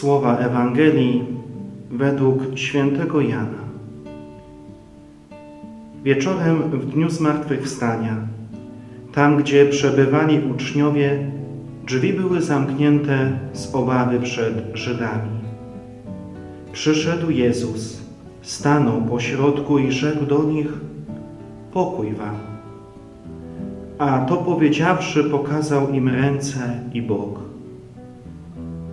Słowa Ewangelii według świętego Jana. Wieczorem w dniu zmartwychwstania, tam gdzie przebywali uczniowie, drzwi były zamknięte z obawy przed Żydami. Przyszedł Jezus, stanął pośrodku i rzekł do nich: Pokój wam. A to powiedziawszy, pokazał im ręce i bok.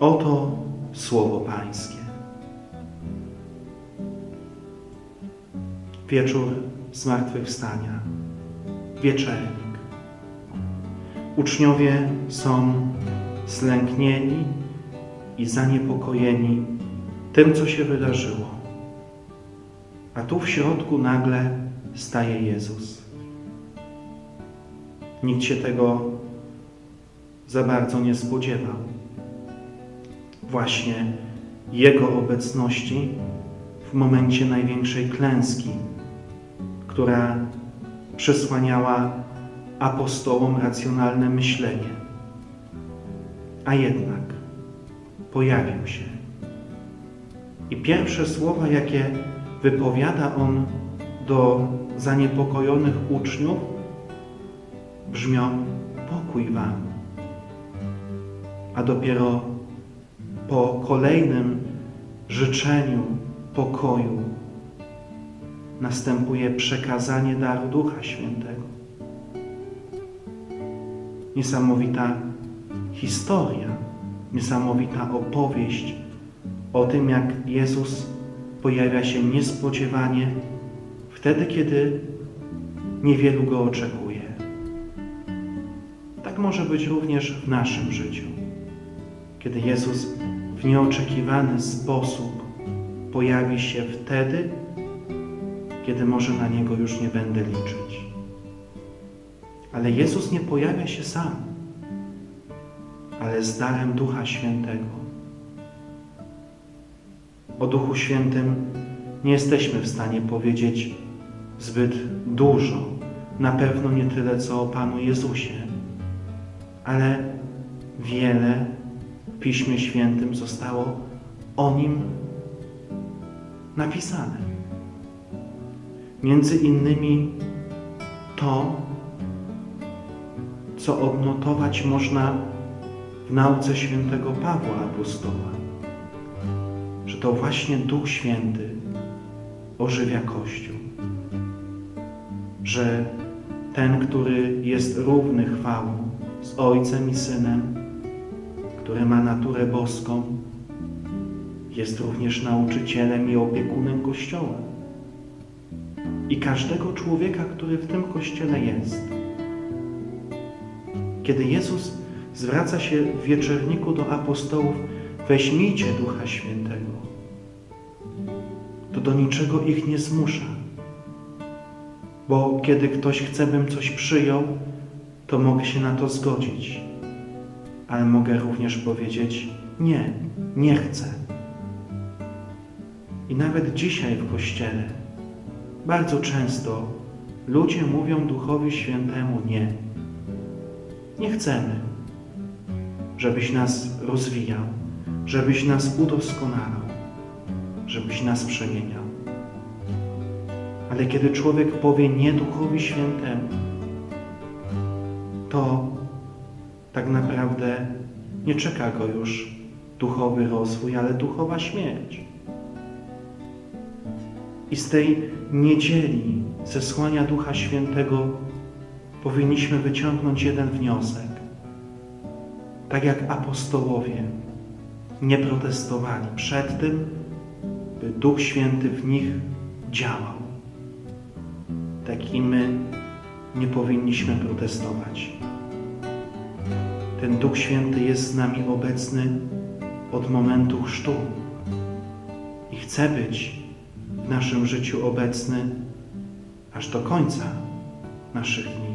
Oto słowo Pańskie. Wieczór zmartwychwstania, wieczernik. Uczniowie są zlęknieni i zaniepokojeni tym, co się wydarzyło. A tu w środku nagle staje Jezus. Nikt się tego za bardzo nie spodziewał. Właśnie Jego obecności w momencie największej klęski, która przesłaniała apostołom racjonalne myślenie. A jednak pojawił się. I pierwsze słowa, jakie wypowiada on do zaniepokojonych uczniów, brzmią: Pokój wam. A dopiero po kolejnym życzeniu pokoju następuje przekazanie daru Ducha Świętego. Niesamowita historia, niesamowita opowieść o tym, jak Jezus pojawia się niespodziewanie wtedy, kiedy niewielu go oczekuje. Tak może być również w naszym życiu, kiedy Jezus w nieoczekiwany sposób pojawi się wtedy, kiedy może na Niego już nie będę liczyć. Ale Jezus nie pojawia się sam, ale z darem Ducha Świętego. O Duchu Świętym nie jesteśmy w stanie powiedzieć zbyt dużo, na pewno nie tyle, co o Panu Jezusie, ale wiele Piśmie Świętym zostało o Nim napisane. Między innymi to, co odnotować można w nauce świętego Pawła Apostoła, że to właśnie Duch Święty ożywia Kościół, że ten, który jest równy chwałą z Ojcem i Synem, który ma naturę boską, jest również nauczycielem i opiekunem Kościoła i każdego człowieka, który w tym Kościele jest. Kiedy Jezus zwraca się w wieczerniku do apostołów, weźmijcie Ducha Świętego, to do niczego ich nie zmusza. Bo kiedy ktoś chce, bym coś przyjął, to mogę się na to zgodzić. Ale mogę również powiedzieć, nie, nie chcę. I nawet dzisiaj w Kościele bardzo często ludzie mówią Duchowi Świętemu nie. Nie chcemy, żebyś nas rozwijał, żebyś nas udoskonalał, żebyś nas przemieniał. Ale kiedy człowiek powie nie Duchowi Świętemu, to tak naprawdę nie czeka go już duchowy rozwój, ale duchowa śmierć. I z tej niedzieli zesłania Ducha Świętego powinniśmy wyciągnąć jeden wniosek. Tak jak apostołowie nie protestowali przed tym, by Duch Święty w nich działał. Tak i my nie powinniśmy protestować. Ten Duch Święty jest z nami obecny od momentu chrztu i chce być w naszym życiu obecny aż do końca naszych dni.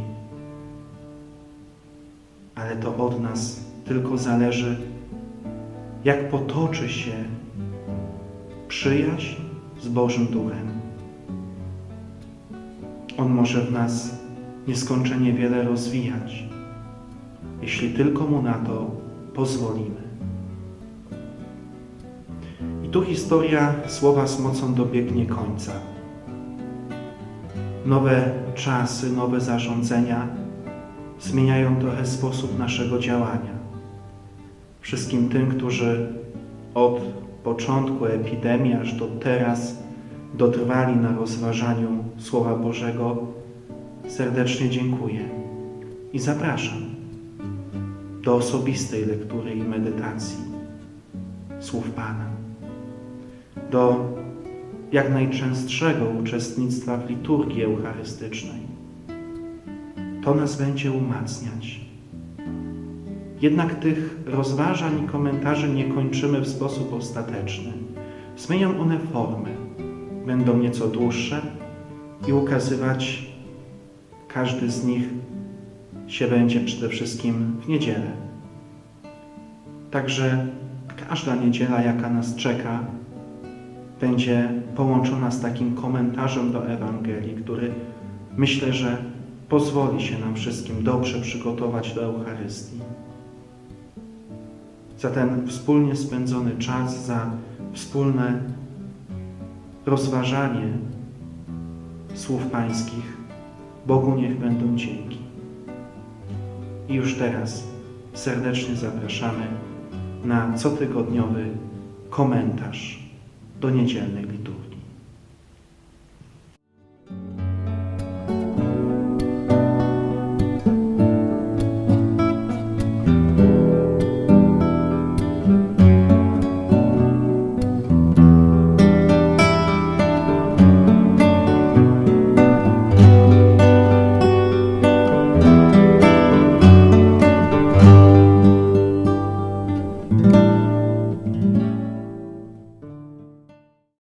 Ale to od nas tylko zależy, jak potoczy się przyjaźń z Bożym Duchem. On może w nas nieskończenie wiele rozwijać, jeśli tylko Mu na to pozwolimy. I tu historia słowa z mocą dobiegnie końca. Nowe czasy, nowe zarządzenia zmieniają trochę sposób naszego działania. Wszystkim tym, którzy od początku epidemii aż do teraz dotrwali na rozważaniu Słowa Bożego, serdecznie dziękuję i zapraszam do osobistej lektury i medytacji słów Pana, do jak najczęstszego uczestnictwa w liturgii eucharystycznej. To nas będzie umacniać. Jednak tych rozważań i komentarzy nie kończymy w sposób ostateczny. Zmienią one formę. Będą nieco dłuższe i ukazywać każdy z nich się będzie przede wszystkim w niedzielę. Także każda niedziela, jaka nas czeka, będzie połączona z takim komentarzem do Ewangelii, który myślę, że pozwoli się nam wszystkim dobrze przygotować do Eucharystii. Za ten wspólnie spędzony czas, za wspólne rozważanie słów Pańskich, Bogu niech będą dzięki. I już teraz serdecznie zapraszamy na cotygodniowy komentarz do niedzielnej liturgii.